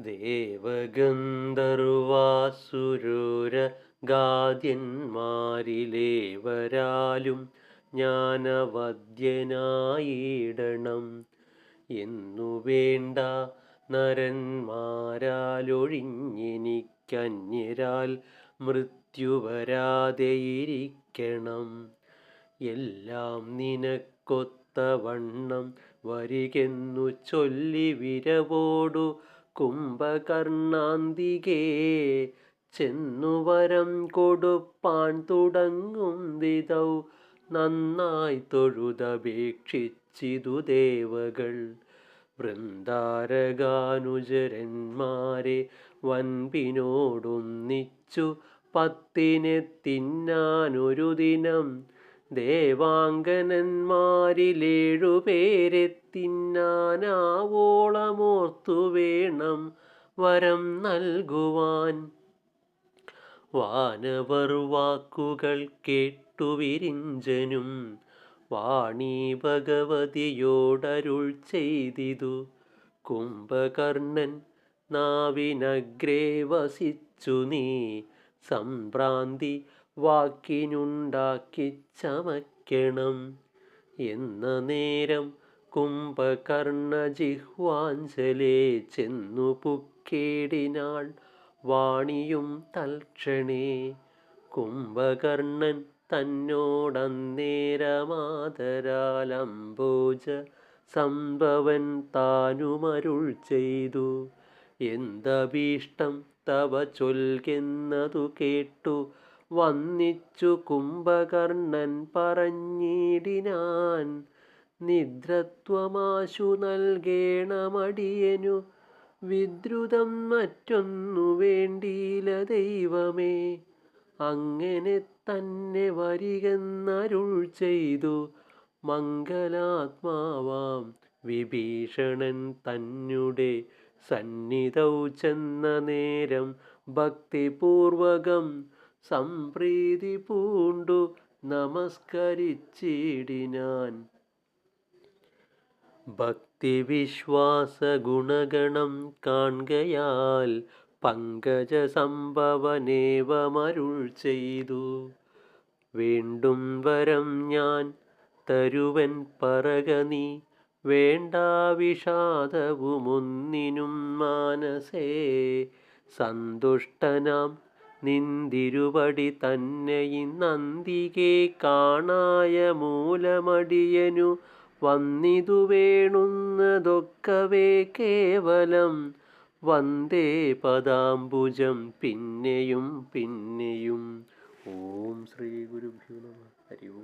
ദേവഗന്ധർവാസുരൂര ഗാദ്യന്മാരിലേവരാലും ജ്ഞാനവദ്യനായിടണം. എന്നു വേണ്ട നരന്മാരാലൊഴിഞ്ഞെനിക്കന്യരാൽ മൃത്യു വരാതെയിരിക്കണം എല്ലാം നിനക്കൊത്തവണ്ണം വരികെന്നു ചൊല്ലി വിരവോടു കുംഭകർണാന്തികേ ചെന്നുവരം കൊടുപ്പാൻ തുടങ്ങും വിതൗ നന്നായി തൊഴുതപേക്ഷിച്ചിതു ദേവകൾ. വൃന്ദാരകാനുചരന്മാരെ വൻപിനോടൊന്നിച്ചു പത്തിനെ തിന്നാനൊരു ദിനം. ദേവാംഗനന്മാരിലേഴുപേരെ തിന്നാനാവോളമോർത്തു വേണം വരം നൽകുവാൻ. വാനവർ വാക്കുകൾ കേട്ടു വിരിഞ്ചനും വാണി ഭഗവതിയോടരുൾ ചെയ്തിതു. കുംഭകർണൻ നാവിനഗ്രേ വസിച്ചു നീ സംഭ്രാന്തി വാക്കിനുണ്ടാക്കി ചമയ്ക്കണം. എന്ന നേരം കുംഭകർണ ജിഹ്വാഞ്ചലേ ചെന്നു പുക്കേടിനാൾ വാണിയും തൽക്ഷണേ. കുംഭകർണൻ തന്നോടന്നേരമാതരാലംബോജ സംഭവൻ താനുമരുൾ ചെയ്തു. എന്തഭീഷ്ടം തവ ചൊൽകെന്നതു കേട്ടു വന്നിച്ചു കുംഭകർണൻ പറഞ്ഞിടിനാൻ. നിദ്രത്വമാശു നൽകേണമടിയനു. വിദ്രുതം മറ്റൊന്നു വേണ്ടിയില ദൈവമേ. അങ്ങനെ തന്നെ വരികെന്നരുൾ ചെയ്തു. മംഗലാത്മാവാം വിഭീഷണൻ തന്നെ സന്നിധൗ ചെന്ന നേരം ഭക്തിപൂർവകം സംപ്രീതി പൂണ്ടു നമസ്കരിച്ചിടിനാൻ. ഭക്തിവിശ്വാസ ഗുണഗണം കാൺകയാൽ പങ്കജ സംഭവനേവമരുൾ ചെയ്തു. വീണ്ടും വരം ഞാൻ തരുവൻ പറകനി വേണ്ട വിഷാദവുമൊന്നിനും മാനസേ. സന്തുഷ്ടനാം നിന്തിരുപടി നന്ദികെ കാണായ മൂലമടിയനു വന്നിതു വേണുന്നതൊക്കവേ കേവലം. വന്ദേ പദാംബുജം പിന്നെയും പിന്നെയും. ഓം ശ്രീ ഗുരുഭ്യൂ നമ. ഹരി ഓം.